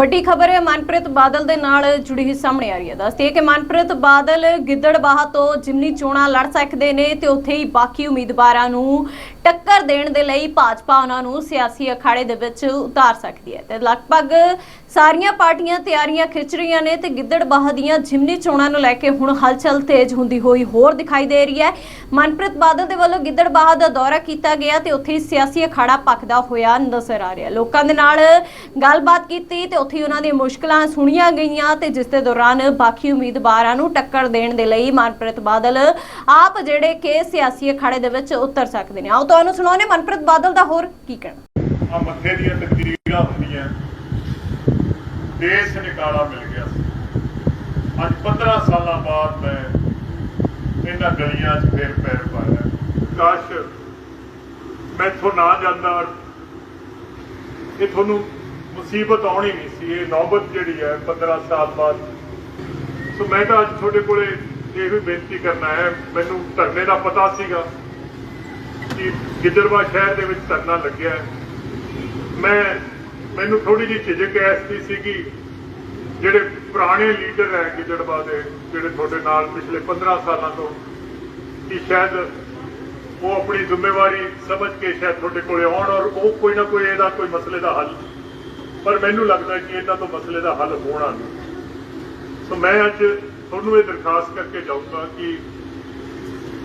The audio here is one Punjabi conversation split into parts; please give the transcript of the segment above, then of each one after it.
ਵੱਡੀ ਖਬਰ ਹੈ, ਮਨਪ੍ਰੀਤ ਬਾਦਲ ਦੇ ਨਾਲ ਜੁੜੀ ਹੋਈ ਸਾਹਮਣੇ ਆ ਰਹੀ ਹੈ। ਦੱਸਦੀ ਹੈ ਕਿ ਮਨਪ੍ਰੀਤ ਬਾਦਲ ਗਿੱਦੜਬਾਹਾ ਤੋਂ ਜਿਮਨੀ ਚੋਣਾਂ ਲੜ ਸਕਦੇ ਨੇ ਤੇ ਉੱਥੇ ਹੀ ਬਾਕੀ ਉਮੀਦਵਾਰਾਂ ਨੂੰ ਟੱਕਰ ਦੇਣ ਦੇ ਲਈ ਭਾਜਪਾ ਉਹਨਾਂ ਨੂੰ ਸਿਆਸੀ ਅਖਾੜੇ ਦੇ ਵਿੱਚ ਉਤਾਰ ਸਕਦੀ ਹੈ। ਤੇ ਲਗਭਗ ਸਾਰੀਆਂ ਪਾਰਟੀਆਂ ਤਿਆਰੀਆਂ ਖਿੱਚ ਰਹੀਆਂ ਨੇ ਤੇ ਗਿੱਦੜਬਾਹਾ ਦੀਆਂ ਜਿਮਨੀ ਚੋਣਾਂ ਨੂੰ ਲੈ ਕੇ ਹੁਣ ਹਲਚਲ ਤੇਜ਼ ਹੁੰਦੀ ਹੋਈ ਹੋਰ ਦਿਖਾਈ ਦੇ ਰਹੀ ਹੈ। ਮਨਪ੍ਰੀਤ ਬਾਦਲ ਦੇ ਵੱਲੋਂ ਗਿੱਦੜਬਾਹਾ ਦਾ ਦੌਰਾ ਕੀਤਾ ਗਿਆ ਤੇ ਉੱਥੇ ਸਿਆਸੀ ਅਖਾੜਾ ਪੱਕਦਾ ਹੋਇਆ ਨਜ਼ਰ ਆ ਰਿਹਾ। ਲੋਕਾਂ ਦੇ ਨਾਲ ਗੱਲਬਾਤ ਕੀਤੀ ਤੇ ਉੱਥੇ ਉਹਨਾਂ ਦੀਆਂ ਮੁਸ਼ਕਲਾਂ ਸੁਣੀਆਂ ਗਈਆਂ ਤੇ ਜਿਸ ਦੇ ਦੌਰਾਨ ਬਾਕੀ ਉਮੀਦਵਾਰਾਂ ਨੂੰ ਟੱਕਰ ਦੇਣ ਦੇ ਲਈ ਮਨਪ੍ਰੀਤ ਬਾਦਲ ਆਪ ਜਿਹੜੇ ਕਿ ਸਿਆਸੀ ਅਖਾੜੇ ਦੇ ਵਿੱਚ ਉਤਰ ਸਕਦੇ ਨੇ। ਆਓ, ਤੁਹਾਨੂੰ ਸੁਣਾਉਂਦੇ ਮਨਪ੍ਰੀਤ ਬਾਦਲ ਦਾ ਹੋਰ ਕੀ ਕਹਿਣਾ? ਆ ਮੱਥੇ ਦੀਆਂ ਤਕਦੀਰਾਂ ਹੁੰਦੀਆਂ ਦੇਸ਼ ਨਿਕਾਲਾ ਮਿਲ ਗਿਆ ਸੀ। ਅੱਜ 15 ਸਾਲਾਂ ਬਾਅਦ ਮੈਂ ਇਹਨਾਂ ਗਲੀਆਂ 'ਚ ਫੇਰ ਪੈਰ ਪਾਇਆ। ਕਾਸ਼ ਮੈਥੋਂ ਨਾ ਜਾਂਦਾ ਇਹ ਤੁਹਾਨੂੰ ਮੁਸੀਬਤ ਆਉਣੀ ਨਹੀਂ ਸੀ, ਇਹ ਨੌਬਤ ਜਿਹੜੀ ਹੈ 15 ਸਾਲ ਬਾਅਦ। ਸੋ ਮੈਂ ਤਾਂ ਅੱਜ ਤੁਹਾਡੇ ਕੋਲੇ ਇਹ ਵੀ ਬੇਨਤੀ ਕਰਨਾ ਹੈ ਮੈਨੂੰ ਧਰਨੇ ਦਾ ਪਤਾ ਸੀਗਾ ਕਿ ਗਿੱਦੜਵਾ ਸ਼ਹਿਰ ਦੇ ਵਿੱਚ ਧਰਨਾ ਲੱਗਿਆ। ਮੈਂ ਮੈਨੂੰ ਥੋੜੀ ਜਿਹੀ ਝਿਜਕ ਐਸੀ ਸੀਗੀ। ਜਿਹੜੇ ਪੁਰਾਣੇ ਲੀਡਰ ਹੈ ਗਿੱਦੜਵਾ ਦੇ, ਜਿਹੜੇ ਤੁਹਾਡੇ ਨਾਲ ਪਿਛਲੇ 15 ਸਾਲਾਂ ਤੋਂ ਕਿ ਸ਼ਾਇਦ ਉਹ ਆਪਣੀ ਜ਼ਿੰਮੇਵਾਰੀ ਸਮਝ ਕੇ ਸ਼ਾਇਦ ਤੁਹਾਡੇ ਕੋਲੇ ਆਉਣ ਔਰ ਉਹ ਕੋਈ ਨਾ ਕੋਈ ਇਹਦਾ ਕੋਈ ਮਸਲੇ ਦਾ ਹੱਲ। ਪਰ ਮੈਨੂੰ ਲੱਗਦਾ ਕਿ ਇਹਨਾਂ ਤੋਂ ਮਸਲੇ ਦਾ ਹੱਲ ਹੋਣਾ ਨਹੀਂ। ਸੋ ਮੈਂ ਅੱਜ ਤੁਹਾਨੂੰ ਇਹ ਦਰਖਾਸਤ ਕਰਕੇ ਜਾਊਂਗਾ ਕਿ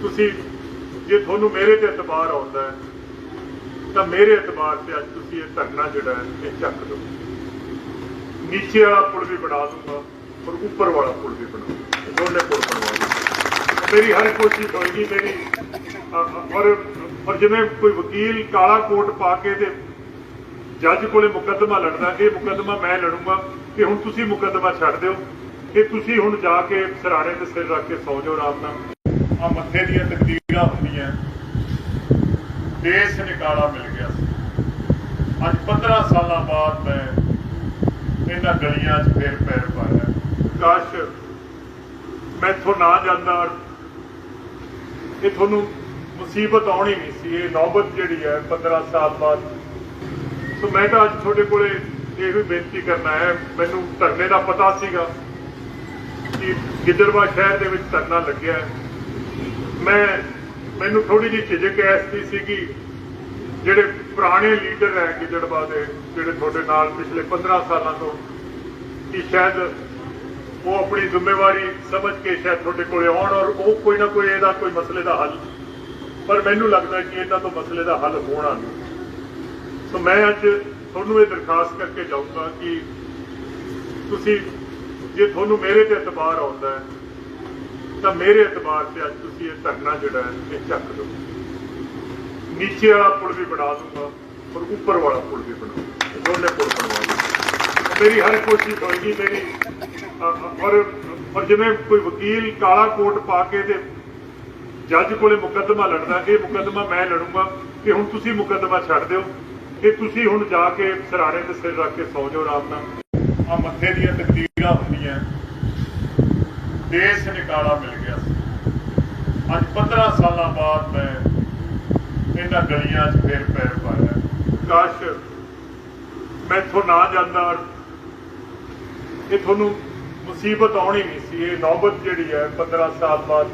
ਤੁਸੀਂ ਜੇ ਤੁਹਾਨੂੰ ਮੇਰੇ ਤੇ ਇਤਬਾਰ ਆਉਂਦਾ ਹੈ ਤਾਂ ਮੇਰੇ ਇਤਬਾਰ ਤੇ ਅੱਜ ਤੁਸੀਂ ਇਹ ਧਰਨਾ ਜਿਹੜਾ ਹੈ, ਇਹ ਚੱਕ ਦਿਓ। ਨੀਚੇ ਵਾਲਾ ਪੁਲ ਵੀ ਬਣਾ ਦੂੰਗਾ ਔਰ ਉੱਪਰ ਵਾਲਾ ਪੁਲ ਵੀ ਬਣਾ ਦੂੰਗਾ। ਦੋਨੇ ਪੁਲ ਬਣਵਾ ਦੂੰਗਾ। ਮੇਰੀ ਹਰ ਕੋਸ਼ਿਸ਼ ਹੋਏਗੀ, ਮੇਰੀ ਔਰ ਔਰ ਜਿਵੇਂ ਕੋਈ ਵਕੀਲ ਕਾਲਾ ਕੋਟ ਪਾ ਕੇ ਤੇ ਜੱਜ ਕੋਲੇ ਮੁਕੱਦਮਾ ਲੜਦਾ, ਇਹ ਮੁਕੱਦਮਾ ਮੈਂ ਲੜੂੰਗਾ ਕਿ ਹੁਣ ਤੁਸੀਂ ਮੁਕੱਦਮਾ ਛੱਡ ਦਿਓ, ਕਿ ਤੁਸੀਂ ਹੁਣ ਜਾ ਕੇ ਸਰਾਣੇ ਤੇ ਸਿਰ ਰੱਖ ਕੇ ਸੌ ਜਾਓ ਆਰਾਮ ਨਾਲ। ਆ ਮੱਥੇ ਦੀਆਂ ਤਕਦੀਰਾਂ ਹੁੰਦੀਆਂ। ਦੇਸ਼ ਨਿਕਾਲਾ ਮਿਲ ਗਿਆ ਸੀ। ਅੱਜ 15 ਸਾਲਾਂ ਬਾਅਦ ਮੈਂ ਇਹਨਾਂ ਗਲੀਆਂ 'ਚ ਫੇਰ ਪੈਰ ਪਾਇਆ। ਕਾਸ਼ ਮੈਥੋਂ ਨਾ ਜਾਂਦਾ ਇਹ ਤੁਹਾਨੂੰ ਮੁਸੀਬਤ ਆਉਣੀ ਨਹੀਂ ਸੀ, ਇਹ ਨੌਬਤ ਜਿਹੜੀ ਹੈ 15 ਸਾਲ ਬਾਅਦ। ਸੋ ਮੈਂ ਤਾਂ ਅੱਜ ਤੁਹਾਡੇ ਕੋਲੇ ਇਹ ਵੀ ਬੇਨਤੀ ਕਰਨਾ ਹੈ ਮੈਨੂੰ ਧਰਨੇ ਦਾ ਪਤਾ ਸੀਗਾ ਕਿ ਗਿੱਦੜਵਾ ਸ਼ਹਿਰ ਦੇ ਵਿੱਚ ਧਰਨਾ ਲੱਗਿਆ ਮੈਂ ਮੈਨੂੰ ਥੋੜੀ ਜਿਹੀ ਝਿਜਕ ਐਸੀ ਸੀਗੀ, ਜਿਹੜੇ ਪੁਰਾਣੇ ਲੀਡਰ ਹੈ ਗਿੱਦੜਵਾ ਦੇ, ਜਿਹੜੇ ਤੁਹਾਡੇ ਨਾਲ ਪਿਛਲੇ 15 ਸਾਲਾਂ ਤੋਂ ਕਿ ਸ਼ਾਇਦ ਉਹ ਆਪਣੀ ਜ਼ਿੰਮੇਵਾਰੀ ਸਮਝ ਕੇ ਸ਼ਾਇਦ ਤੁਹਾਡੇ ਕੋਲੇ ਆਉਣ ਔਰ ਉਹ ਕੋਈ ਨਾ ਕੋਈ ਇਹਦਾ ਕੋਈ ਮਸਲੇ ਦਾ ਹੱਲ। ਪਰ ਮੈਨੂੰ ਲੱਗਦਾ ਕਿ ਇਹਨਾਂ ਤੋਂ ਮਸਲੇ ਦਾ ਹੱਲ ਹੋਣਾ ਨਹੀਂ। ਸੋ ਮੈਂ ਅੱਜ ਤੁਹਾਨੂੰ ਇਹ ਦਰਖਾਸਤ ਕਰਕੇ ਜਾਊਂਗਾ ਕਿ ਤੁਸੀਂ, ਜੇ ਤੁਹਾਨੂੰ ਮੇਰੇ ਤੇ ਇਤਬਾਰ ਆਉਂਦਾ ਹੈ ਤਾਂ ਮੇਰੇ ਇਤਬਾਰ ਤੇ ਅੱਜ ਤੁਸੀਂ ਇਹ ਧਰਨਾ ਜਿਹੜਾ ਹੈ, ਇਹ ਚੱਕ ਦਿਓ। ਨੀਚੇ ਵਾਲਾ ਪੁਲ ਵੀ ਬਣਾ ਦੂੰਗਾ ਔਰ ਉੱਪਰ ਵਾਲਾ ਪੁਲ ਵੀ ਬਣਾ ਦੋਨੇ ਪੁਲ ਬਣਵਾ ਦੂੰਗਾ ਮੇਰੀ ਹਰ ਕੋਸ਼ਿਸ਼ ਹੋਏਗੀ, ਮੇਰੀ ਔਰ ਔਰ ਜਿਵੇਂ ਕੋਈ ਵਕੀਲ ਕਾਲਾ ਕੋਟ ਪਾ ਕੇ ਤੇ ਜੱਜ ਕੋਲੇ ਮੁਕੱਦਮਾ ਲੜਦਾ, ਇਹ ਮੁਕੱਦਮਾ ਮੈਂ ਲੜੂੰਗਾ ਕਿ ਹੁਣ ਤੁਸੀਂ ਮੁਕੱਦਮਾ ਛੱਡ ਦਿਓ, ਕਿ ਤੁਸੀਂ ਹੁਣ ਜਾ ਕੇ ਸਰਾਣੇ ਤੇ ਸਿਰ ਰੱਖ ਕੇ ਸੌ ਜਾਓ ਆਰਾਮ ਨਾਲ। ਆ ਮੱਥੇ ਦੀਆਂ ਤਕਦੀਰਾਂ ਦੇਸ਼ ਨਿਕਾਲਾ ਮਿਲ ਗਿਆ ਸੀ। ਅੱਜ 15 ਸਾਲਾਂ ਬਾਅਦ ਮੈਂ ਇਹਨਾਂ ਗਲੀਆਂ 'ਚ ਫੇਰ ਪੈਰ ਪਾਇਆ। ਕਾਸ਼ ਮੈਥੋਂ ਨਾ ਜਾਂਦਾ ਇਹ ਤੁਹਾਨੂੰ ਮੁਸੀਬਤ ਆਉਣੀ ਨਹੀਂ ਸੀ, ਇਹ ਨੌਬਤ ਜਿਹੜੀ ਹੈ 15 ਸਾਲ ਬਾਅਦ।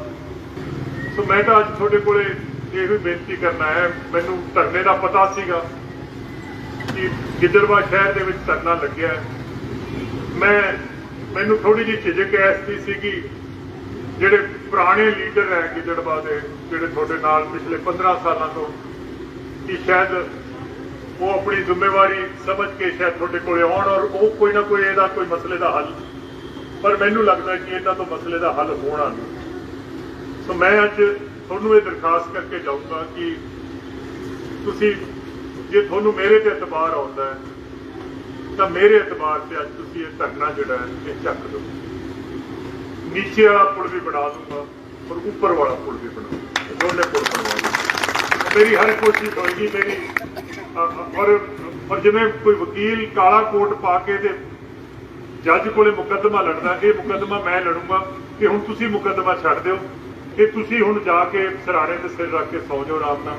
ਸੋ ਮੈਂ ਤਾਂ ਅੱਜ ਤੁਹਾਡੇ ਕੋਲੇ ਇਹ ਵੀ ਬੇਨਤੀ ਕਰਨਾ ਹੈ, ਮੈਨੂੰ ਧਰਨੇ ਦਾ ਪਤਾ ਸੀਗਾ ਕਿ ਗਿੱਦੜਵਾ ਸ਼ਹਿਰ ਦੇ ਵਿੱਚ ਧਰਨਾ ਲੱਗਿਆ ਮੈਂ ਮੈਨੂੰ ਥੋੜੀ ਜਿਹੀ ਝਿਜਕ ਐਸੀ ਸੀਗੀ। ਜਿਹੜੇ ਪੁਰਾਣੇ ਲੀਡਰ ਹੈ ਗਿੱਦੜਵਾ ਦੇ, ਜਿਹੜੇ ਤੁਹਾਡੇ ਨਾਲ ਪਿਛਲੇ 15 ਸਾਲਾਂ ਤੋਂ ਕਿ ਸ਼ਾਇਦ ਉਹ ਆਪਣੀ ਜ਼ਿੰਮੇਵਾਰੀ ਸਮਝ ਕੇ ਸ਼ਾਇਦ ਤੁਹਾਡੇ ਕੋਲੇ ਆਉਣ ਔਰ ਉਹ ਕੋਈ ਨਾ ਕੋਈ ਇਹਦਾ ਕੋਈ ਮਸਲੇ ਦਾ ਹੱਲ। ਪਰ ਮੈਨੂੰ ਲੱਗਦਾ ਕਿ ਇਹਨਾਂ ਤੋਂ ਮਸਲੇ ਦਾ ਹੱਲ ਹੋਣਾ ਨਹੀਂ। ਸੋ ਮੈਂ ਅੱਜ ਤੁਹਾਨੂੰ ਇਹ ਦਰਖਾਸਤ ਕਰਕੇ ਜਾਊਂਗਾ ਕਿ ਤੁਸੀਂ, ਜੇ ਤੁਹਾਨੂੰ ਮੇਰੇ ਤੇ ਇਤਬਾਰ ਆਉਂਦਾ ਹੈ ਤਾਂ ਮੇਰੇ ਇਤਬਾਰ ਤੇ ਅੱਜ ਤੁਸੀਂ ਇਹ ਧਰਨਾ ਜਿਹੜਾ ਹੈ, ਇਹ ਚੱਕ ਦਿਓ। ਨੀਚੇ ਵਾਲਾ ਪੁਲ ਵੀ ਬਣਾ ਦੂੰਗਾ ਔਰ ਉੱਪਰ ਵਾਲਾ ਪੁਲ ਵੀ ਬਣਾ ਦੋਨੇ ਪੁਲ ਬਣਵਾ ਮੇਰੀ ਹਰ ਕੋਸ਼ਿਸ਼ ਹੋਏਗੀ, ਮੇਰੀ ਔਰ ਔਰ ਜਿਵੇਂ ਕੋਈ ਵਕੀਲ ਕਾਲਾ ਕੋਟ ਪਾ ਕੇ ਤੇ ਜੱਜ ਕੋਲੇ ਮੁਕੱਦਮਾ ਲੜਦਾ, ਇਹ ਮੁਕੱਦਮਾ ਮੈਂ ਲੜੂੰਗਾ ਕਿ ਹੁਣ ਤੁਸੀਂ ਮੁਕੱਦਮਾ ਛੱਡ ਦਿਓ, ਕਿ ਤੁਸੀਂ ਹੁਣ ਜਾ ਕੇ ਸਰਾਣੇ ਤੇ ਸਿਰ ਰੱਖ ਕੇ ਸੌ ਜਾਓ ਆਰਾਮ ਨਾਲ।